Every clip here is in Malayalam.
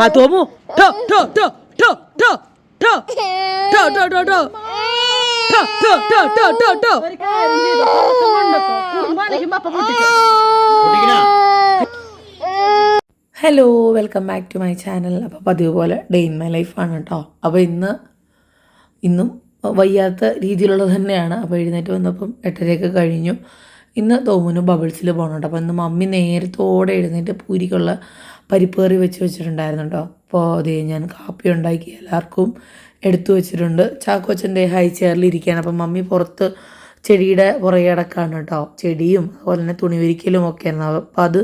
ആ തോമു ടോ ടോ ടോ ടോ ടോ ടോ ടോ ടോ ടോ to hello welcome back to my channel അപ്പോൾ പതിവ് പോലെ ഡേ ഇൻ മൈ ലൈഫാണ് കേട്ടോ അപ്പോൾ ഇന്ന് ഇന്നും വയ്യാത്ത രീതിയിലുള്ളത് തന്നെയാണ് അപ്പോൾ എഴുന്നേറ്റ് വന്നപ്പം എട്ടരയൊക്കെ കഴിഞ്ഞു ഇന്ന് തോമുനും ബബിൾസിൽ പോകണം കേട്ടോ അപ്പോൾ ഇന്ന് മമ്മി നേരത്തോടെ എഴുന്നേറ്റ് പൂരിക്കുള്ള പരിപ്പ് കറി വെച്ച് വെച്ചിട്ടുണ്ടായിരുന്നു കേട്ടോ അപ്പോൾ അതേ ഞാൻ കാപ്പി ഉണ്ടാക്കി എല്ലാവർക്കും എടുത്തു വെച്ചിട്ടുണ്ട്. ചാക്കോച്ചന്റെ ഹൈ ചെയറിൽ ഇരിക്കുകയാണ്. അപ്പം മമ്മി പുറത്ത് ചെടിയുടെ പുറകെ അടക്കാണ് കേട്ടോ. ചെടിയും അതുപോലെ തന്നെ തുണി വിരിക്കലും ഒക്കെ ആയിരുന്നു. അപ്പോൾ അത്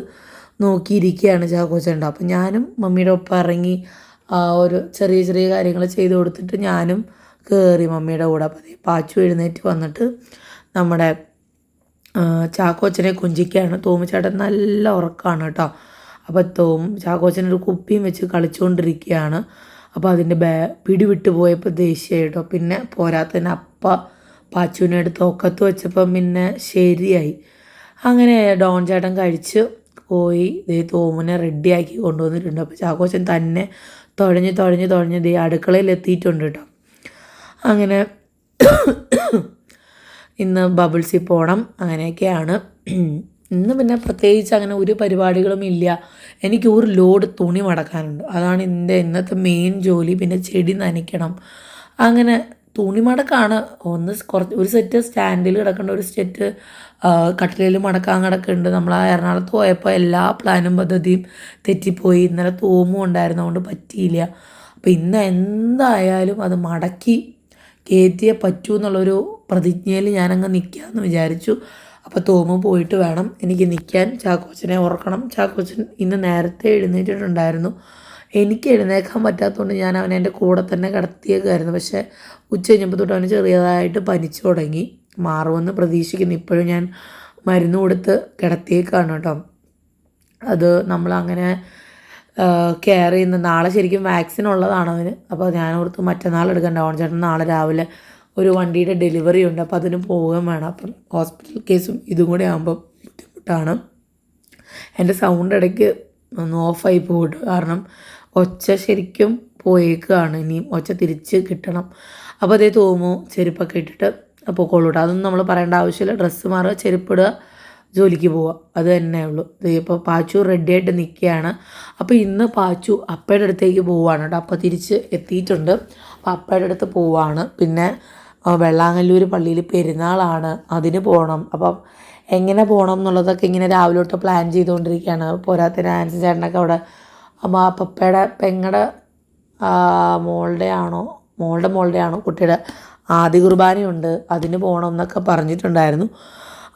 നോക്കിയിരിക്കുകയാണ് ചാക്കോച്ചന്റെ അപ്പം ഞാനും മമ്മിയുടെ ഒപ്പം ഇറങ്ങി ഒരു ചെറിയ ചെറിയ കാര്യങ്ങൾ ചെയ്തു കൊടുത്തിട്ട് ഞാനും കയറി മമ്മിയുടെ കൂടെ. അപ്പം പാച്ചു എഴുന്നേറ്റ് വന്നിട്ട് നമ്മുടെ ചാക്കോച്ചനെ കുഞ്ചിക്കാണ് തോമിച്ചേട്ടൻ നല്ല ഉറക്കമാണ് കേട്ടോ. തോം ചാക്കോച്ചനൊരു കുപ്പിയും വെച്ച് കളിച്ചുകൊണ്ടിരിക്കുകയാണ് അപ്പോൾ അതിന്റെ ബാ പിടി വിട്ട് പോയപ്പോൾ ദേഷ്യമായിട്ടോ പിന്നെ പോരാത്തതിന് അപ്പ പാച്ചുവിനെ എടുത്ത് ഒക്കത്ത് വെച്ചപ്പം പിന്നെ ശരിയായി. അങ്ങനെ ഡോൺ ചേട്ടൻ കഴിച്ച് പോയി. ദേ തോമുനെ റെഡിയാക്കി കൊണ്ടുവന്നിട്ടുണ്ട്. അപ്പോൾ ചാക്കോച്ചൻ തന്നെ തുഴഞ്ഞ് തുഴഞ്ഞ് തുഴഞ്ഞ് ദേ അടുക്കളയിൽ എത്തിയിട്ടുണ്ട് കേട്ടോ. അങ്ങനെ ഇന്ന് ബബിൾസിൽ പോകണം അങ്ങനെയൊക്കെയാണ്. ഇന്ന് പിന്നെ പ്രത്യേകിച്ച് അങ്ങനെ ഒരു പരിപാടികളും ഇല്ല. എനിക്ക് ഒരു ലോഡ് തുണി മടക്കാനുണ്ട്. അതാണ് എന്റെ ഇന്നത്തെ മെയിൻ ജോലി. പിന്നെ ചെടി നനയ്ക്കണം. അങ്ങനെ തുണി മടക്കാണ്. ഒന്ന് കുറച്ച് ഒരു സെറ്റ് സ്റ്റാൻഡിൽ കിടക്കേണ്ട ഒരു സെറ്റ് കട്ടിലിൽ മടക്കാൻ കിടക്കുന്നുണ്ട് നമ്മൾ ആ എറണാകുളത്ത് പോയപ്പോൾ എല്ലാ പ്ലാനും പദ്ധതിയും തെറ്റിപ്പോയി. ഇന്നലെ തോമും ഉണ്ടായിരുന്നതുകൊണ്ട് പറ്റിയില്ല. അപ്പോൾ ഇന്ന് എന്തായാലും അത് മടക്കി കയറ്റിയേ പറ്റൂ എന്നുള്ളൊരു പ്രതിജ്ഞയിൽ ഞാനങ്ങ് നിൽക്കാമെന്ന് വിചാരിച്ചു. അപ്പോൾ തോമു പോയിട്ട് വേണം എനിക്ക് നിൽക്കാൻ ചാക്കോച്ചനെ ഓർക്കണം. ചാക്കോച്ചൻ ഇന്ന് നേരത്തെ എഴുന്നേറ്റിട്ടുണ്ടായിരുന്നു. എനിക്ക് എഴുന്നേക്കാൻ പറ്റാത്തതുകൊണ്ട് ഞാൻ അവനെ എന്റെ കൂടെ തന്നെ കിടത്തിയേക്കായിരുന്നു പക്ഷേ ഉച്ച കഴിഞ്ഞപ്പോൾ തൊട്ട് അവന് ചെറിയതായിട്ട് പനിച്ചു തുടങ്ങി. മാറുമെന്ന് പ്രതീക്ഷിക്കുന്നു. ഇപ്പോഴും ഞാൻ മരുന്ന് കൊടുത്ത് കിടത്തിയേക്കാണ് കേട്ടോ. അത് നമ്മളങ്ങനെ കെയർ ചെയ്യുന്ന നാളെ ശരിക്കും വാക്സിൻ ഉള്ളതാണ് അവന് അപ്പോൾ ഞാൻ ഓർത്ത് മറ്റന്നാൾ എടുക്കണ്ട. ഓൺ ചേട്ടൻ നാളെ രാവിലെ ഒരു വണ്ടിയുടെ ഡെലിവറി ഉണ്ട്. അപ്പോൾ അതിന് പോവുകയും വേണം. അപ്പം ഹോസ്പിറ്റൽ കേസും ഇതും കൂടെ ആകുമ്പോൾ ബുദ്ധിമുട്ടാണ്. എന്റെ സൗണ്ട് ഇടയ്ക്ക് ഒന്ന് ഓഫായി പോയിട്ട് കാരണം ഒച്ച ശരിക്കും പോയേക്കാണ്. ഇനിയും ഒച്ച തിരിച്ച് കിട്ടണം. അപ്പോൾ അതേ തോമോ ചെരുപ്പൊക്കെ ഇട്ടിട്ട് പൊക്കോളൂട്ടോ അതൊന്നും നമ്മൾ പറയേണ്ട ആവശ്യമില്ല. ഡ്രസ്സ് മാറുക ചെരുപ്പിടുക ജോലിക്ക് പോവുക. അത് തന്നെ ഉള്ളൂ. ഇപ്പോൾ പാച്ചു റെഡി ആയിട്ട് നിൽക്കുകയാണ് അപ്പോൾ ഇന്ന് പാച്ചു അപ്പയുടെ അടുത്തേക്ക് പോവുകയാണ് കേട്ടോ. അപ്പോൾ തിരിച്ച് എത്തിയിട്ടുണ്ട്. അപ്പോൾ അപ്പയുടെ അടുത്ത് പോവുകയാണ്. പിന്നെ വെള്ളാങ്ങല്ലൂർ പള്ളിയിൽ പെരുന്നാളാണ്. അതിന് പോകണം അപ്പം എങ്ങനെ പോകണം എന്നുള്ളതൊക്കെ ഇങ്ങനെ രാവിലെ തൊട്ട് പ്ലാൻ ചെയ്തുകൊണ്ടിരിക്കുകയാണ് പോരാത്തിന് ആൻസി ചേട്ടനൊക്കെ അവിടെ ആ പപ്പയുടെ പെങ്ങടെ മോളുടെ ആണോ മോളുടെ മോളുടെ ആണോ കുട്ടിയുടെ ആദ്യ കുർബാനയുണ്ട് അതിന് പോകണം എന്നൊക്കെ പറഞ്ഞിട്ടുണ്ടായിരുന്നു.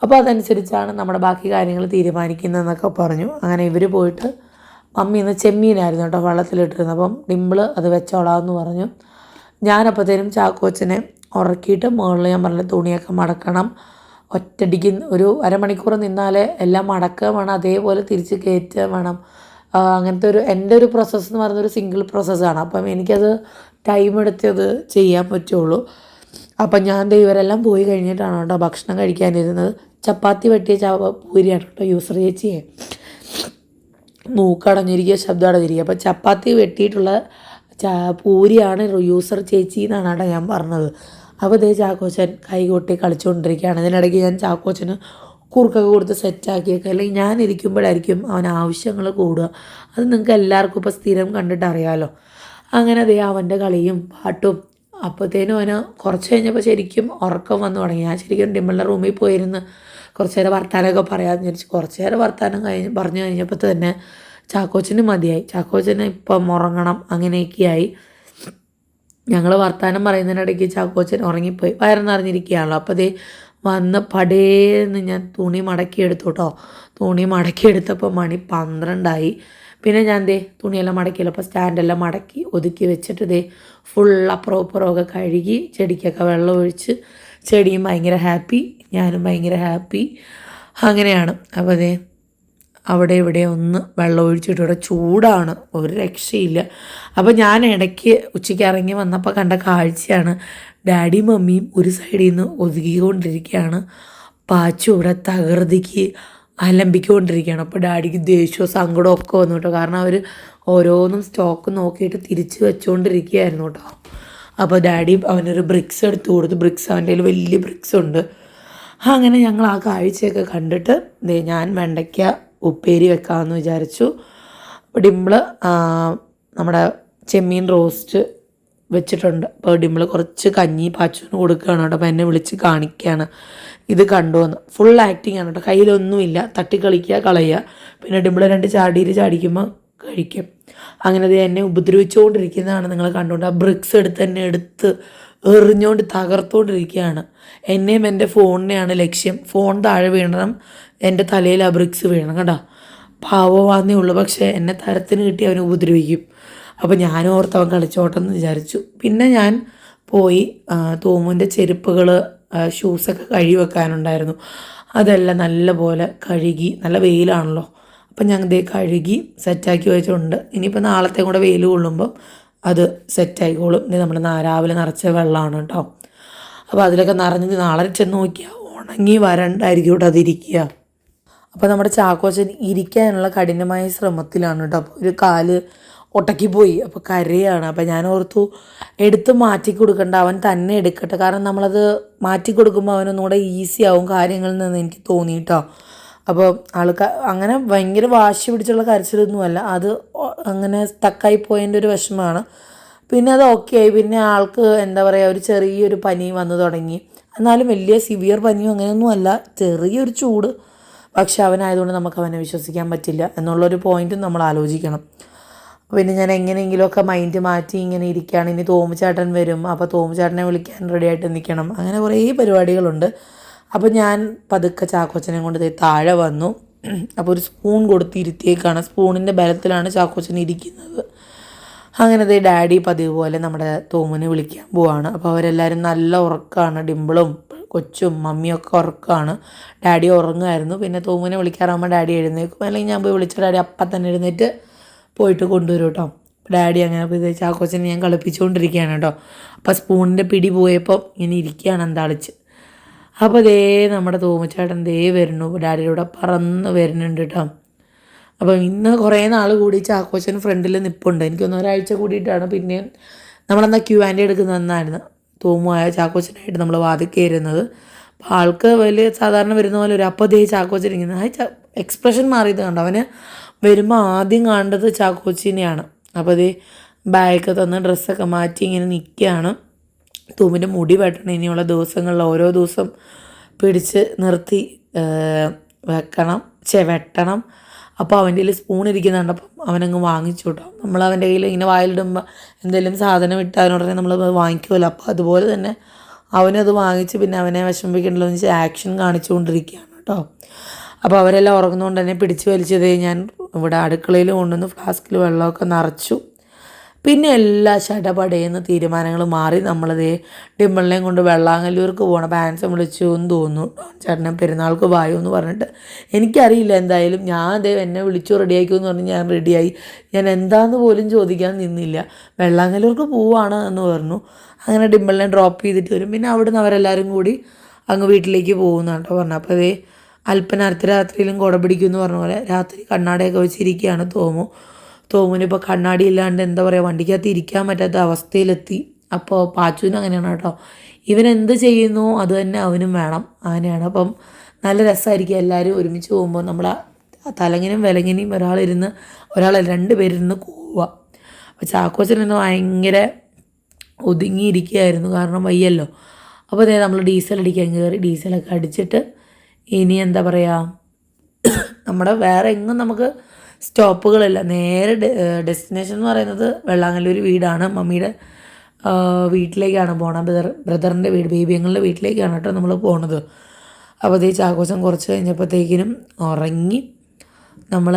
അപ്പോൾ അതനുസരിച്ചാണ് നമ്മുടെ ബാക്കി കാര്യങ്ങൾ തീരുമാനിക്കുന്നതെന്നൊക്കെ പറഞ്ഞു. അങ്ങനെ ഇവർ പോയിട്ട് മമ്മി ഇന്ന് ചെമ്മീനായിരുന്നു കേട്ടോ വെള്ളത്തിലിട്ടിരുന്നത്. അപ്പം ഡിമ്പിൾ അത് വെച്ചോളാമെന്ന് പറഞ്ഞു. ഞാനപ്പോഴത്തേനും ചാക്കോച്ചനെ ഉറക്കിയിട്ട് മുകളിൽ ഞാൻ പറഞ്ഞ തുണിയൊക്കെ മടക്കണം. ഒറ്റടിക്ക് ഒരു അരമണിക്കൂർ നിന്നാലേ എല്ലാം മടക്കുക വേണം അതേപോലെ തിരിച്ച് കയറ്റുക വേണം. അങ്ങനത്തെ ഒരു എന്റെ ഒരു പ്രോസസ്സ് എന്ന് പറയുന്നത് ഒരു സിംഗിൾ പ്രോസസ്സാണ് അപ്പം എനിക്കത് ടൈം എടുത്തത് ചെയ്യാൻ പറ്റുള്ളൂ. അപ്പം ഞാൻ ഇവരെല്ലാം പോയി കഴിഞ്ഞിട്ടാണ് കേട്ടോ ഭക്ഷണം കഴിക്കാനിരുന്നത്. ചപ്പാത്തി വെട്ടിയ ചവ പൂരിയാണ് കേട്ടോ യൂസർ ചേച്ചിയെ. മൂക്കടഞ്ഞിരിക്കുക ശബ്ദം അടഞ്ഞിരിക്കുക അപ്പം ചപ്പാത്തി വെട്ടിയിട്ടുള്ള പൂരിയാണ് യൂസർ ചേച്ചി എന്നാണ് കേട്ടോ ഞാൻ പറഞ്ഞത്. അപ്പോൾ ഇതേ ചാക്കോച്ചൻ കൈ കൊട്ടി കളിച്ചുകൊണ്ടിരിക്കുകയാണ് അതിനിടയ്ക്ക് ഞാൻ ചാക്കോച്ചന് കുറുക്കൊക്കെ കൊടുത്ത് സെറ്റാക്കിയൊക്കെ അല്ലെങ്കിൽ ഞാൻ ഇരിക്കുമ്പോഴായിരിക്കും അവൻ ആവശ്യങ്ങൾ കൂടുക. അത് നിങ്ങൾക്ക് എല്ലാവർക്കും ഇപ്പോൾ സ്ഥിരം കണ്ടിട്ട് അറിയാമല്ലോ അങ്ങനെ അതേ അവന്റെ കളിയും പാട്ടും അപ്പോഴത്തേനും അവന് കുറച്ച് കഴിഞ്ഞപ്പോൾ ശരിക്കും ഉറക്കം വന്നു തുടങ്ങി. ഞാൻ ശരിക്കും ഡിമ്പിളിന്റെ റൂമിൽ പോയിരുന്ന് കുറച്ച് നേരം വർത്താനമൊക്കെ പറയാമെന്ന് വിചാരിച്ചു കുറച്ച് നേരം വർത്താനം കഴിഞ്ഞ് പറഞ്ഞു കഴിഞ്ഞപ്പോൾ തന്നെ ചാക്കോച്ചന് മതിയായി. ചാക്കോച്ചന് ഇപ്പം ഉറങ്ങണം അങ്ങനെയൊക്കെയായി. ഞങ്ങൾ വർത്താനം പറയുന്നതിനിടയ്ക്ക് ചാക്കോച്ചൻ ഉറങ്ങിപ്പോയി. വയറുന്നറിഞ്ഞിരിക്കുകയാണല്ലോ. അപ്പോൾ അതേ വന്ന് പടേന്ന് ഞാൻ തുണി മടക്കിയെടുത്തു കേട്ടോ തുണി മടക്കിയെടുത്തപ്പോൾ മണി പന്ത്രണ്ടായി. പിന്നെ ഞാൻ ദേ തുണിയെല്ലാം മടക്കിയല്ലോ. അപ്പോൾ സ്റ്റാൻഡെല്ലാം മടക്കി ഒതുക്കി വെച്ചിട്ട് ദേ ഫുൾ അപ്പുറം ഇപ്പുറമൊക്കെ കഴുകി ചെടിക്കൊക്കെ വെള്ളം ഒഴിച്ച് ചെടിയും ഭയങ്കര ഹാപ്പി ഞാനും ഭയങ്കര ഹാപ്പി അങ്ങനെയാണ്. അപ്പോൾ ദേ അവിടെ ഇവിടെ ഒന്ന് വെള്ളം ഒഴിച്ചിട്ട് ഇവിടെ ചൂടാണ് ഒരു രക്ഷയില്ല. അപ്പോൾ ഞാൻ ഇടയ്ക്ക് ഉച്ചയ്ക്ക് ഇറങ്ങി വന്നപ്പോൾ കണ്ട കാഴ്ചയാണ് ഡാഡി മമ്മിയും ഒരു സൈഡിൽ നിന്ന് ഒതുക്കിക്കൊണ്ടിരിക്കുകയാണ് പാച്ചു ഇവിടെ തകർതിക്ക് അലമ്പിക്കൊണ്ടിരിക്കുകയാണ്. അപ്പോൾ ഡാഡിക്ക് ദേഷ്യവും സങ്കടവും ഒക്കെ വന്നു കേട്ടോ. കാരണം അവർ ഓരോന്നും സ്റ്റോക്ക് നോക്കിയിട്ട് തിരിച്ച് വെച്ചുകൊണ്ടിരിക്കുകയായിരുന്നു കേട്ടോ. അപ്പോൾ ഡാഡി അവനൊരു ബ്രിക്സ് എടുത്ത് കൊടുത്തു. ബ്രിക്സ് അവന്റെ കയ്യിൽ വലിയ ബ്രിക്സ് ഉണ്ട്. അങ്ങനെ ഞങ്ങൾ ആ കാഴ്ചയൊക്കെ കണ്ടിട്ട് ഞാൻ വെണ്ടയ്ക്ക ഉപ്പേരി വെക്കാമെന്ന് വിചാരിച്ചു. അപ്പോൾ ഡിമ്പിൾ നമ്മുടെ ചെമ്മീൻ റോസ്റ്റ് വെച്ചിട്ടുണ്ട്. അപ്പോൾ ഡിമ്പിൾ കുറച്ച് കഞ്ഞി പാച്ചുവിന് കൊടുക്കുകയാണ് കേട്ടോ. അപ്പോൾ എന്നെ വിളിച്ച് കാണിക്കുകയാണ്. ഇത് കണ്ടുവന്ന്. ഫുൾ ആക്ടിങ് ആണ് കേട്ടോ. കയ്യിലൊന്നുമില്ല. തട്ടിക്കളിക്കുക കളയുക. പിന്നെ ഡിമ്പിൾ രണ്ട് ചാടിയിൽ ചാടിക്കുമ്പോൾ കഴിക്കും. അങ്ങനെ അത് എന്നെ ഉപദ്രവിച്ചുകൊണ്ടിരിക്കുന്നതാണ് നിങ്ങൾ കണ്ടുകൊണ്ട്. ആ ബ്രിക്സ് എടുത്ത് തന്നെ എടുത്ത് എറിഞ്ഞുകൊണ്ട് തകർത്തുകൊണ്ടിരിക്കുകയാണ് എന്നെയും എന്റെ ഫോണിനെയാണ് ലക്ഷ്യം. ഫോൺ താഴെ വീഴണം. എന്റെ തലയിൽ ആ ബ്രിക്സ് വീഴണം കേട്ടോ പാവമാന്നേ ഉള്ളൂ പക്ഷേ എന്നെ തരത്തിന് കിട്ടി അവനെ ഉപദ്രവിക്കും. അപ്പോൾ ഞാൻ ഓർത്തവൻ അവൻ കളിച്ചോട്ടെന്ന് വിചാരിച്ചു. പിന്നെ ഞാൻ പോയി തോമുന്റെ ചെരുപ്പുകൾ ഷൂസൊക്കെ കഴുകി വെക്കാനുണ്ടായിരുന്നു. അതെല്ലാം നല്ലപോലെ കഴുകി നല്ല വെയിലാണല്ലോ. അപ്പം ഞാൻ ഇതേ കഴുകി സെറ്റാക്കി വെച്ചിട്ടുണ്ട്. ഇനിയിപ്പോൾ നാളത്തെ കൂടെ വെയിൽ കൊള്ളുമ്പം അത് സെറ്റായിക്കോളും ഇത് നമ്മൾ രാവിലെ നിറച്ച വെള്ളമാണ് കേട്ടോ. അപ്പോൾ അതിലൊക്കെ നിറഞ്ഞ് നാളെ ചെന്ന് നോക്കിയാൽ ഉണങ്ങി വരണ്ടായിരിക്കും കേട്ടോ അതിരിക്കുക. അപ്പോൾ നമ്മുടെ ചാക്കോച്ചൻ ഇരിക്കാനുള്ള കഠിനമായ ശ്രമത്തിലാണ് കേട്ടോ അപ്പോൾ ഒരു കാൽ ഒട്ടക്കി പോയി. അപ്പോൾ കരയാണ്. അപ്പോൾ ഞാൻ ഓർത്തു എടുത്ത് മാറ്റി കൊടുക്കണ്ട. അവൻ തന്നെ എടുക്കട്ടെ. കാരണം നമ്മളത് മാറ്റി കൊടുക്കുമ്പോൾ അവനൊന്നുകൂടെ ഈസി ആവും കാര്യങ്ങളിൽ നിന്ന് എനിക്ക് തോന്നി കേട്ടോ അപ്പോൾ ആൾക്കാർ അങ്ങനെ ഭയങ്കര വാശി പിടിച്ചുള്ള കരച്ചിലൊന്നുമല്ല. അത് അങ്ങനെ സ്റ്റക്കായി പോയതിന്റെ ഒരു വിഷമമാണ് പിന്നെ അത് ഓക്കെ ആയി. പിന്നെ ആൾക്ക് എന്താ പറയുക ഒരു ചെറിയൊരു പനി വന്നു തുടങ്ങി. എന്നാലും വലിയ സിവിയർ പനിയും അങ്ങനെയൊന്നും അല്ല ചെറിയൊരു ചൂട്. പക്ഷെ അവനായതുകൊണ്ട് നമുക്ക് അവനെ വിശ്വസിക്കാൻ പറ്റില്ല എന്നുള്ളൊരു പോയിന്റും നമ്മൾ ആലോചിക്കണം. പിന്നെ ഞാൻ എങ്ങനെയെങ്കിലുമൊക്കെ മൈൻഡ് മാറ്റി ഇങ്ങനെ ഇരിക്കുകയാണ്. ഇനി തോമുചേട്ടൻ വരും. അപ്പോൾ തോമുചേട്ടനെ വിളിക്കാൻ റെഡി ആയിട്ട് നിൽക്കണം. അങ്ങനെ കുറേ പരിപാടികളുണ്ട്. അപ്പോൾ ഞാൻ പതുക്കെ ചാക്കോച്ചനെ കൊണ്ട് താഴെ വന്നു. അപ്പോൾ ഒരു സ്പൂൺ കൊടുത്ത് ഇരുത്തിയേക്കാണ് സ്പൂണിന്റെ ബലത്തിലാണ് ചാക്കോച്ചൻ ഇരിക്കുന്നത്. അങ്ങനെ ദേ ഡാഡി പതിവ് പോലെ നമ്മുടെ തോമുനെ വിളിക്കാൻ പോവാണ്. അപ്പോൾ അവരെല്ലാവരും നല്ല ഉറക്കമാണ് ഡിമ്പിളും കൊച്ചും മമ്മിയൊക്കെ ഉറക്കമാണ് ഡാഡി ഉറങ്ങുമായിരുന്നു. പിന്നെ തോമുവിനെ വിളിക്കാറാകുമ്പോൾ ഡാഡി എഴുന്നേക്കും അല്ലെങ്കിൽ ഞാൻ പോയി വിളിച്ച ഡാഡി അപ്പം തന്നെ എഴുന്നേറ്റ് പോയിട്ട് കൊണ്ടുവരും കേട്ടോ. ഡാഡി അങ്ങനെ പോയി ആ കൊച്ചിനെ ഞാൻ കളിപ്പിച്ചുകൊണ്ടിരിക്കുകയാണ് കേട്ടോ. അപ്പോൾ സ്പൂണിന്റെ പിടി പോയപ്പോൾ ഇങ്ങനെ ഇരിക്കുകയാണ് എന്താളിച്ച് അപ്പോൾ ദേ നമ്മുടെ തോമച്ചേട്ടൻ ദേ വരുന്നു. ഡാഡിയുടെ പറന്ന് വരുന്നുണ്ട് കേട്ടോ. അപ്പം ഇന്ന് കുറേ നാൾ കൂടി ചാക്കോച്ചൻ ഫ്രണ്ടിൽ നിൽപ്പുണ്ട് എനിക്കൊന്ന് ഒരാഴ്ച കൂടിയിട്ടാണ് പിന്നെയും നമ്മളെന്നാൽ ക്യൂ ആൻഡ് എടുക്കുന്നതെന്നായിരുന്നു തോമുമായ ചാക്കോച്ചനായിട്ട് നമ്മൾ വാതിൽ കയറുന്നത് അപ്പോൾ ആൾക്ക് വലിയ സാധാരണ വരുന്ന പോലെ ഒരു അപ്പോൾ ദേ ചാക്കോച്ചൻ ഇരിക്കുന്നത്. ആ എക്സ്പ്രഷൻ മാറിയത് കണ്ടു? അവന് വരുമ്പോൾ ആദ്യം കാണേണ്ടത് ചാക്കോച്ചിനെയാണ്. അപ്പോൾ ദേ ബാഗൊക്കെ തന്ന് ഡ്രസ്സൊക്കെ മാറ്റി ഇങ്ങനെ നിൽക്കുകയാണ് തൂമിന്റെ മുടി വെട്ടണം. ഇനിയുള്ള ദിവസങ്ങളിൽ ഓരോ ദിവസം പിടിച്ച് നിർത്തി വെക്കണം ചെ വെട്ടണം. അപ്പോൾ അവന്റെ കയ്യിൽ സ്പൂൺ ഇരിക്കുന്നുണ്ട്. അപ്പം അവനങ്ങ് വാങ്ങിച്ചു കേട്ടോ നമ്മൾ അവന്റെ കയ്യിൽ ഇങ്ങനെ വായിലിടുമ്പോൾ എന്തെങ്കിലും സാധനം ഇട്ടാലുടനെ നമ്മൾ വാങ്ങിക്കുമല്ലോ. അപ്പോൾ അതുപോലെ തന്നെ അവനത് വാങ്ങിച്ച് പിന്നെ അവനെ വിഷമിപ്പിക്കണ്ടല്ലോ എന്ന് വെച്ചാൽ ആക്ഷൻ കാണിച്ചുകൊണ്ടിരിക്കുകയാണ് കേട്ടോ. അപ്പോൾ അവരെല്ലാം ഉറങ്ങുന്നതുകൊണ്ട് തന്നെ പിടിച്ച് വലിച്ചതേ ഞാൻ ഇവിടെ അടുക്കളയിൽ കൊണ്ടുവന്ന് ഫ്ലാസ്കിൽ വെള്ളമൊക്കെ നിറച്ചു. പിന്നെ എല്ലാ ചടപടയെന്ന് തീരുമാനങ്ങൾ മാറി നമ്മളതേ ഡിമ്പിളിനെയും കൊണ്ട് വെള്ളാങ്ങല്ലൂർക്ക് പോകണം പാൻസം വിളിച്ചു എന്ന് തോന്നുന്നു. ചേട്ടനെ പെരുന്നാൾക്ക് വായു എന്ന് പറഞ്ഞിട്ട്. എനിക്കറിയില്ല എന്തായാലും ഞാൻ അതേ എന്നെ വിളിച്ചു റെഡിയാക്കൂ എന്ന് പറഞ്ഞ് ഞാൻ റെഡിയായി ഞാൻ എന്താന്ന് പോലും ചോദിക്കാൻ നിന്നില്ല. വെള്ളാങ്ങല്ലൂർക്ക് പോവാണ് എന്ന് പറഞ്ഞു. അങ്ങനെ ഡിമ്പിളിനെ ഡ്രോപ്പ് ചെയ്തിട്ട് വരും. പിന്നെ അവിടുന്ന് അവരെല്ലാവരും കൂടി അങ്ങ് വീട്ടിലേക്ക് പോകുന്ന കേട്ടോ പറഞ്ഞു. അപ്പോൾ അതേ അല്പന അർദ്ധരാത്രിയിലും കുട പിടിക്കുമെന്ന് പറഞ്ഞ പോലെ രാത്രി കണ്ണാടയൊക്കെ വെച്ചിരിക്കുകയാണ് തോമു. തോമുന് ഇപ്പോൾ കണ്ണാടി ഇല്ലാണ്ട് എന്താ പറയുക വണ്ടിക്കകത്ത് ഇരിക്കാൻ പറ്റാത്ത അവസ്ഥയിലെത്തി. അപ്പോൾ പാച്ചുവിന് അങ്ങനെയാണ് കേട്ടോ. ഇവൻ എന്ത് ചെയ്യുന്നു അത് തന്നെ അവനും വേണം. അങ്ങനെയാണ്. അപ്പം നല്ല രസമായിരിക്കും എല്ലാവരും ഒരുമിച്ച് പോകുമ്പോൾ നമ്മൾ തലങ്ങനും വിലങ്ങനെയും ഒരാളിരുന്ന് ഒരാൾ രണ്ട് പേരിരുന്ന് കൂവുക. അപ്പോൾ ചാക്കോച്ചൻ ഇന്ന് ഭയങ്കര ഒതുങ്ങിയിരിക്കുകയായിരുന്നു. കാരണം വയ്യല്ലോ. അപ്പോൾ അതായത് നമ്മൾ ഡീസൽ അടിക്കാൻ കയറി ഡീസലൊക്കെ അടിച്ചിട്ട് ഇനി എന്താ പറയുക നമ്മുടെ വേറെ എങ്ങും നമുക്ക് സ്റ്റോപ്പുകളില്ല. നേരെ ഡെസ്റ്റിനേഷൻ എന്ന് പറയുന്നത് വെള്ളാങ്ങല്ലൂർ വീടാണ്. മമ്മിയുടെ വീട്ടിലേക്കാണ് പോണത്. ബ്രദർ ബ്രദറിന്റെ വീട് ബേബിയങ്ങളുടെ വീട്ടിലേക്കാണ് കേട്ടോ നമ്മൾ പോണത്. അപ്പോൾ ഈ കുറച്ച് കഴിഞ്ഞപ്പോഴത്തേക്കിനും ഉറങ്ങി നമ്മൾ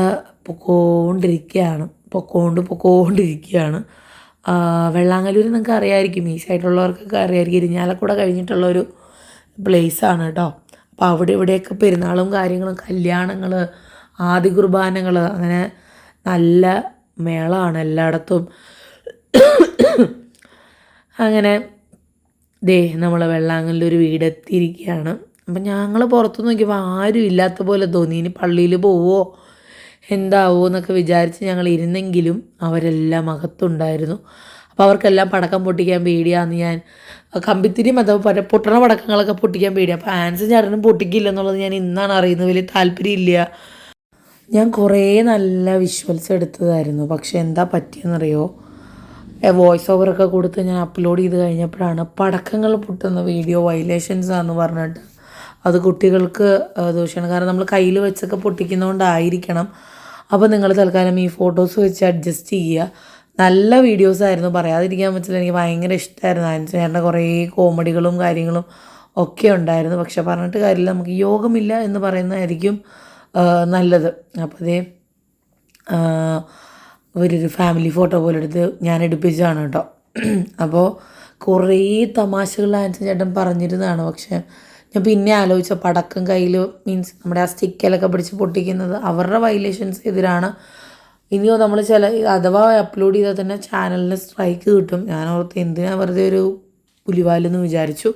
പൊക്കോണ്ടിരിക്കുകയാണ് പൊക്കോണ്ട് പൊക്കോണ്ടിരിക്കുകയാണ് വെള്ളാങ്കല്ലൂർ നിങ്ങൾക്ക് അറിയാമായിരിക്കും ഈസായിട്ടുള്ളവർക്കൊക്കെ അറിയായിരിക്കും. ഇരിഞ്ഞാലക്കുട കഴിഞ്ഞിട്ടുള്ളൊരു പ്ലേസാണ് കേട്ടോ. അപ്പോൾ അവിടെ ഇവിടെയൊക്കെ പെരുന്നാളും കാര്യങ്ങളും കല്യാണങ്ങൾ ആദ്യ കുർബാനകൾ അങ്ങനെ നല്ല മേളമാണ് എല്ലായിടത്തും. അങ്ങനെ ദേ നമ്മൾ വെള്ളാങ്ങലിൽ ഒരു വീടെത്തിയിരിക്കുകയാണ്. അപ്പം ഞങ്ങൾ പുറത്ത് നോക്കിയപ്പോൾ ആരും ഇല്ലാത്ത പോലെ തോന്നി. ഇനി പള്ളിയിൽ പോവോ എന്താവോ എന്നൊക്കെ വിചാരിച്ച് ഞങ്ങൾ ഇരുന്നെങ്കിലും അവരെല്ലാം അകത്തുണ്ടായിരുന്നു. അപ്പോൾ അവർക്കെല്ലാം പടക്കം പൊട്ടിക്കാൻ പേടിയാന്ന് ഞാൻ കമ്പിത്തിരിയും അഥവാ പൊട്ടണ പടക്കങ്ങളൊക്കെ പൊട്ടിക്കാൻ പേടിയാണ് അപ്പോൾ ആൻസും ചേട്ടനും പൊട്ടിക്കില്ല എന്നുള്ളത് ഞാൻ ഇന്നാണ് അറിയുന്നത്. വലിയ താല്പര്യമില്ല. ഞാൻ കുറേ നല്ല വിഷ്വൽസ് എടുത്തതായിരുന്നു. പക്ഷെ എന്താ പറ്റിയെന്നറിയോ? വോയിസ് ഓവറൊക്കെ കൊടുത്ത് ഞാൻ അപ്ലോഡ് ചെയ്ത് കഴിഞ്ഞപ്പോഴാണ് പടക്കങ്ങൾ പൊട്ടുന്ന വീഡിയോ വയലേഷൻസ് ആണെന്ന് പറഞ്ഞിട്ട്. അത് കുട്ടികൾക്ക് ദോഷമാണ് കാരണം നമ്മൾ കയ്യിൽ വെച്ചൊക്കെ പൊട്ടിക്കുന്നതുകൊണ്ടായിരിക്കണം അപ്പോൾ നിങ്ങൾ തൽക്കാലം ഈ ഫോട്ടോസ് വെച്ച് അഡ്ജസ്റ്റ് ചെയ്യുക. നല്ല വീഡിയോസ് ആയിരുന്നു. പറയാതിരിക്കാൻ പറ്റില്ല. എനിക്ക് ഭയങ്കര ഇഷ്ടമായിരുന്നു ആൻസേട്ടന്റെ കുറേ കോമഡികളും കാര്യങ്ങളും ഒക്കെ ഉണ്ടായിരുന്നു. പക്ഷെ പറഞ്ഞിട്ട് കാര്യമില്ല. നമുക്ക് യോഗമില്ല എന്ന് പറയുന്നതായിരിക്കും നല്ലത്. അപ്പോൾ അതേ ഒരു ഫാമിലി ഫോട്ടോ പോലെ എടുത്ത് ഞാൻ എടുപ്പിച്ചതാണ് കേട്ടോ. അപ്പോൾ കുറേ തമാശകൾ ആൻസൺ ചേട്ടൻ പറഞ്ഞിരുന്നതാണ്. പക്ഷേ ഞാൻ പിന്നെ ആലോചിച്ച പടക്കം കയ്യിൽ മീൻസ് നമ്മുടെ ആ സ്റ്റിക്കലൊക്കെ പിടിച്ച് പൊട്ടിക്കുന്നത് അവരുടെ വയലേഷൻസ് എതിരാണ്. ഇനിയോ നമ്മൾ ചില അഥവാ അപ്ലോഡ് ചെയ്താൽ തന്നെ ചാനലിന് സ്ട്രൈക്ക് കിട്ടും. ഞാൻ ഓർത്ത് എന്തിനാ വെറുതെ ഒരു പുലിവാലെന്ന് വിചാരിച്ചു.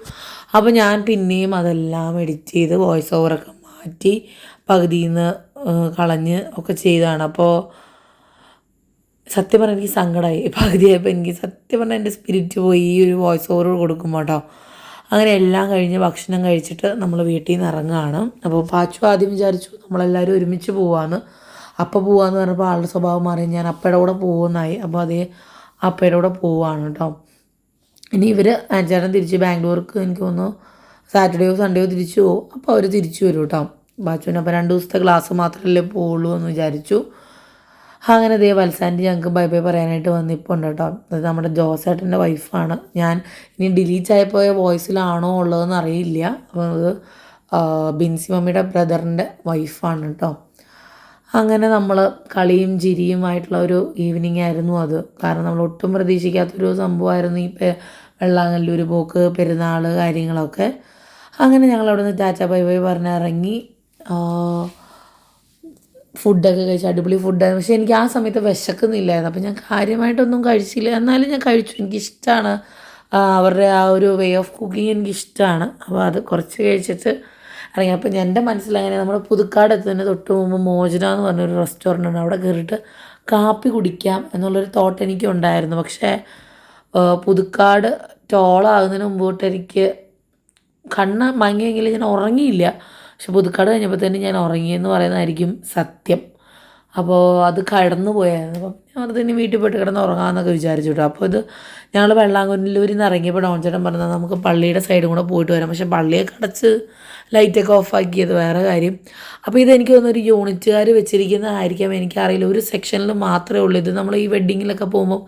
അപ്പോൾ ഞാൻ പിന്നെയും അതെല്ലാം എഡിറ്റ് ചെയ്ത് വോയിസ് ഓവറൊക്കെ മാറ്റി പകുതിയിൽ നിന്ന് കളഞ്ഞ് ഒക്കെ ചെയ്തതാണ് അപ്പോൾ സത്യം പറഞ്ഞാൽ എനിക്ക് സങ്കടമായി പകുതിയായപ്പോൾ എനിക്ക് സത്യം പറഞ്ഞാൽ എന്റെ സ്പിരിറ്റ് പോയി ഈ ഒരു വോയിസ് ഓവർ കൊടുക്കുമ്പോൾ കേട്ടോ അങ്ങനെ എല്ലാം കഴിഞ്ഞ് ഭക്ഷണം കഴിച്ചിട്ട് നമ്മൾ വീട്ടിൽ നിന്ന് ഇറങ്ങുകയാണ് അപ്പോൾ പാച്ചു ആദ്യം വിചാരിച്ചു നമ്മളെല്ലാവരും ഒരുമിച്ച് പോവാന്ന്. അപ്പം പോവാന്ന് പറഞ്ഞപ്പോൾ ആളുടെ സ്വഭാവം മാറി. ഞാൻ അപ്പയുടെ കൂടെ പോകുന്നതായി അപ്പോൾ അതേ അപ്പയുടെ കൂടെ പോവാണ് കേട്ടോ ഇനി ഇവർ അഞ്ചാറും തിരിച്ച് ബാംഗ്ലൂർക്ക് എനിക്ക് തോന്നുന്നു സാറ്റർഡേയോ സൺഡേയോ തിരിച്ചു പോകും അപ്പോൾ അവർ തിരിച്ചു വരും കേട്ടോ ബാച്ചുവിന് അപ്പോൾ രണ്ട് ദിവസത്തെ ക്ലാസ് മാത്രമല്ലേ പോവുള്ളൂ എന്ന് വിചാരിച്ചു. അങ്ങനെ ദേ വത്സാന്റെ ഞങ്ങൾക്ക് ബൈ ബൈ പറയാനായിട്ട് വന്നിപ്പോൾ കേട്ടോ അത് നമ്മുടെ ജോസേട്ടന്റെ വൈഫാണ് ഞാൻ ഇനി ഡിലീറ്റ് ആയിപ്പോയ വോയിസിലാണോ ഉള്ളതെന്ന് അറിയില്ല. അപ്പോൾ അത് ബിൻസി മമ്മിയുടെ ബ്രദറിന്റെ വൈഫാണ് കേട്ടോ അങ്ങനെ നമ്മൾ കളിയും ചിരിയുമായിട്ടുള്ള ഒരു ഈവനിങ് ആയിരുന്നു അത്. കാരണം നമ്മൾ ഒട്ടും പ്രതീക്ഷിക്കാത്തൊരു സംഭവമായിരുന്നു ഈ വെള്ളാങ്ങല്ലൂർ പോക്ക് പെരുന്നാൾ കാര്യങ്ങളൊക്കെ. അങ്ങനെ ഞങ്ങൾ അവിടെ നിന്ന് ചാച്ച ബൈ ബൈ പറഞ്ഞ് ഇറങ്ങി. ആ, ഫുഡൊക്കെ കഴിച്ച് അടിപൊളി ഫുഡായിരുന്നു പക്ഷേ എനിക്ക് ആ സമയത്ത് വിശക്കുന്നില്ലായിരുന്നു. അപ്പോൾ ഞാൻ കാര്യമായിട്ടൊന്നും കഴിച്ചില്ല. എന്നാലും ഞാൻ കഴിച്ചു. എനിക്കിഷ്ടമാണ് അവരുടെ ആ ഒരു വേ ഓഫ് കുക്കിംഗ് എനിക്കിഷ്ടമാണ് അപ്പോൾ അത് കുറച്ച് കഴിച്ചിട്ട് ഇറങ്ങി. അപ്പോൾ എന്റെ മനസ്സിലങ്ങനെ നമ്മുടെ പുതുക്കാട് എത്തുന്നതിന് തൊട്ട് മുമ്പ് മോചന എന്ന് പറഞ്ഞൊരു റെസ്റ്റോറന്റ് ഉണ്ട് അവിടെ കയറിയിട്ട് കാപ്പി കുടിക്കാം എന്നുള്ളൊരു തോട്ട് എനിക്കുണ്ടായിരുന്നു. പക്ഷേ പുതുക്കാട് ടോളാകുന്നതിന് മുമ്പോട്ട് എനിക്ക് കണ്ണ് മങ്ങിയെങ്കിലും ഞാൻ ഉറങ്ങിയില്ല. പക്ഷെ പുതുക്കാട് കഴിഞ്ഞപ്പോൾ തന്നെ ഞാൻ ഉറങ്ങിയെന്ന് പറയുന്നതായിരിക്കും സത്യം. അപ്പോൾ അത് കടന്നു പോയായിരുന്നു. അപ്പം ഞാൻ വെറുതെ ഇനി വീട്ടിൽ പോയിട്ട് കിടന്ന് ഉറങ്ങാമെന്നൊക്കെ വിചാരിച്ചു അപ്പോൾ ഇത് ഞങ്ങൾ വെള്ളാങ്കുന്നിലൂരിൽ നിന്ന് ഇറങ്ങിയപ്പോൾ ഡോൺ ചേട്ടൻ പറഞ്ഞത് നമുക്ക് പള്ളിയുടെ സൈഡും കൂടെ പോയിട്ട് വരാം. പക്ഷേ പള്ളിയൊക്കെ അടച്ച് ലൈറ്റൊക്കെ ഓഫാക്കിയത് വേറെ കാര്യം. അപ്പോൾ ഇത് എനിക്ക് തോന്നുന്നു ഒരു യൂണിറ്റുകാർ വെച്ചിരിക്കുന്നതായിരിക്കാം. എനിക്കറിയില്ല ഒരു സെക്ഷനിൽ മാത്രമേ ഉള്ളൂ. ഇത് നമ്മൾ ഈ വെഡ്ഡിങ്ങിലൊക്കെ പോകുമ്പോൾ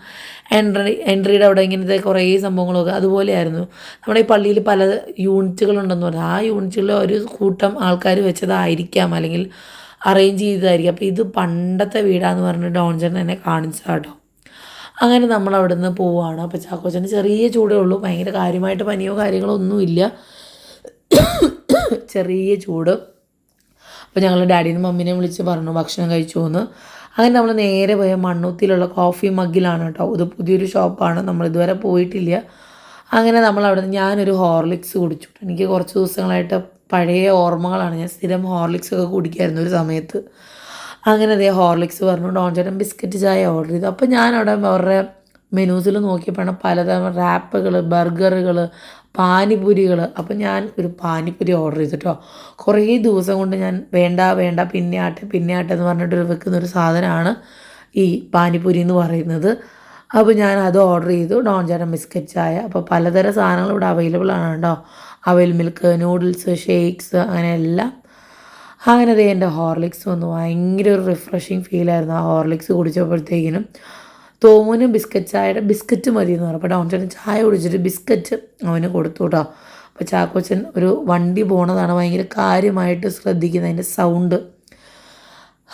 എൻട്രി എൻട്രിയുടെ അവിടെ ഇങ്ങനത്തെ കുറേ സംഭവങ്ങളൊക്കെ അതുപോലെയായിരുന്നു. നമ്മുടെ ഈ പള്ളിയിൽ പല യൂണിറ്റുകളുണ്ടെന്ന് പറഞ്ഞു ആ യൂണിറ്റുകളിൽ ഒരു കൂട്ടം ആൾക്കാർ വെച്ചതായിരിക്കാം. അല്ലെങ്കിൽ അറേഞ്ച് ചെയ്തതായിരിക്കും. അപ്പോൾ ഇത് പണ്ടത്തെ വീടാന്ന് പറഞ്ഞിട്ട് ഡോൺചൻ എന്നെ കാണിച്ചു കേട്ടോ അങ്ങനെ നമ്മൾ അവിടെ നിന്ന് പോവുകയാണ് അപ്പോൾ ചാക്കോച്ചന് ചെറിയ ചൂടേ ഉള്ളൂ. ഭയങ്കര കാര്യമായിട്ട് പനിയോ കാര്യങ്ങളോ ഒന്നുമില്ല ചെറിയ ചൂട്. അപ്പോൾ ഞങ്ങൾ ഡാഡിനും മമ്മീനെയും വിളിച്ച് പറഞ്ഞു ഭക്ഷണം കഴിച്ചു എന്ന് അങ്ങനെ നമ്മൾ നേരെ പോയ മണ്ണൂത്തിലുള്ള കോഫി മഗ്ഗിലാണ് കേട്ടോ. ഇത് പുതിയൊരു ഷോപ്പാണ് നമ്മൾ ഇതുവരെ പോയിട്ടില്ല. അങ്ങനെ നമ്മൾ അവിടെ നിന്ന് ഞാനൊരു ഹോർലിക്സ് കുടിച്ചു. എനിക്ക് കുറച്ച് ദിവസങ്ങളായിട്ട് പഴയ ഓർമ്മകളാണ്. ഞാൻ സ്ഥിരം ഹോർലിക്സ് ഒക്കെ കുടിക്കായിരുന്നു ഒരു സമയത്ത്. അങ്ങനെ അതേ ഹോർലിക്സ് പറഞ്ഞു ഡോൺ ചേട്ടൻ ബിസ്ക്കറ്റ് ചായ ഓർഡർ ചെയ്തു. അപ്പോൾ ഞാൻ അവിടെ അവരുടെ മെനൂസിൽ നോക്കിയപ്പോൾ പലതരം റാപ്പുകൾ ബർഗറുകൾ പാനിപൂരികൾ അപ്പോൾ ഞാൻ ഒരു പാനിപ്പൂരി ഓർഡർ ചെയ്തിട്ടോ. കുറേ ദിവസം കൊണ്ട് ഞാൻ വേണ്ട വേണ്ട പിന്നെ ആട്ടെ പിന്നെ ആട്ടെ എന്ന് പറഞ്ഞിട്ട് വെക്കുന്ന ഒരു സാധനമാണ് ഈ പാനിപ്പൂരി എന്ന് പറയുന്നത്. അപ്പോൾ ഞാൻ അത് ഓർഡർ ചെയ്തു. ഡോൺ ചേട്ടൻ ബിസ്ക്കറ്റ് ചായ. അപ്പോൾ പലതരം സാധനങ്ങൾ ഇവിടെ അവൈലബിൾ ആണ് കേട്ടോ. അവൽ മിൽക്ക് നൂഡിൽസ് ഷേക്സ് അങ്ങനെ എല്ലാം. അങ്ങനെ അതേ എന്റെ ഹോർലിക്സ് വന്നു. ഭയങ്കര ഒരു റിഫ്രഷിങ് ഫീലായിരുന്നു ആ ഹോർലിക്സ് കുടിച്ചപ്പോഴത്തേക്കിനും. തോമുന് ബിസ്ക്കറ്റ് ചായയുടെ ബിസ്ക്കറ്റ് മതി എന്ന് പറഞ്ഞു. അപ്പോൾ ഡോൺ ചായ കുടിച്ചിട്ട് ബിസ്ക്കറ്റ് അവന് കൊടുത്തു കേട്ടോ. അപ്പോൾ ചാക്കോച്ചൻ ഒരു വണ്ടി പോണതാണ് ഭയങ്കര കാര്യമായിട്ട് ശ്രദ്ധിക്കുന്നത് അതിന്റെ സൗണ്ട്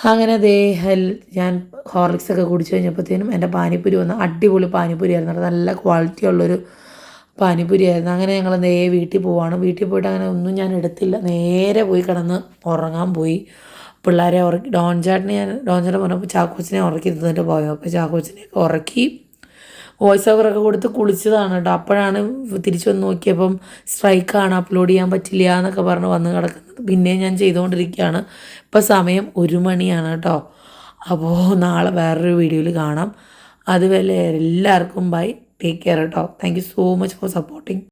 അങ്ങനെ ദേ ഹെൽ- ഞാൻ ഹോർലിക്സ് ഒക്കെ കുടിച്ചു കഴിഞ്ഞപ്പോഴത്തേനും എന്റെ പാനിപ്പൂരി വന്ന് അടിപൊളി പാനിപ്പൂരി ആയിരുന്നു. നല്ല ക്വാളിറ്റി ഉള്ളൊരു പാനിപ്പൂരി ആയിരുന്നു അങ്ങനെ ഞങ്ങൾ നേരെ വീട്ടിൽ പോവാണ്. വീട്ടിൽ പോയിട്ട് അങ്ങനെ ഒന്നും ഞാൻ എടുത്തില്ല. നേരെ പോയി കിടന്ന് ഉറങ്ങാൻ പോയി. പിള്ളേരെ ഉറക്കി ഡോൺ ചാട്ടിനെ ഞാൻ ഡോൺ ചേട്ടൻ പറഞ്ഞപ്പോൾ ചാക്കോച്ചിനെ ഉറക്കി തിന്നിട്ട് പോയോ? അപ്പോൾ ചാക്കോച്ചിനെയൊക്കെ ഉറക്കി വോയിസ് ഓവറൊക്കെ കൊടുത്ത് കുളിച്ചതാണ് കേട്ടോ. അപ്പോഴാണ് തിരിച്ചു വന്ന് നോക്കിയപ്പം സ്ട്രൈക്കാണ് അപ്ലോഡ് ചെയ്യാൻ പറ്റില്ല എന്നൊക്കെ പറഞ്ഞ് വന്ന് കിടക്കുന്നത്. പിന്നെയും ഞാൻ ചെയ്തുകൊണ്ടിരിക്കുകയാണ്. ഇപ്പം സമയം ഒരു മണിയാണ് കേട്ടോ. അപ്പോൾ നാളെ വേറൊരു വീഡിയോയിൽ കാണാം. അതുവരെ എല്ലാവർക്കും ബൈ ടേക്ക് കെയർ കേട്ടോ thank so much for supporting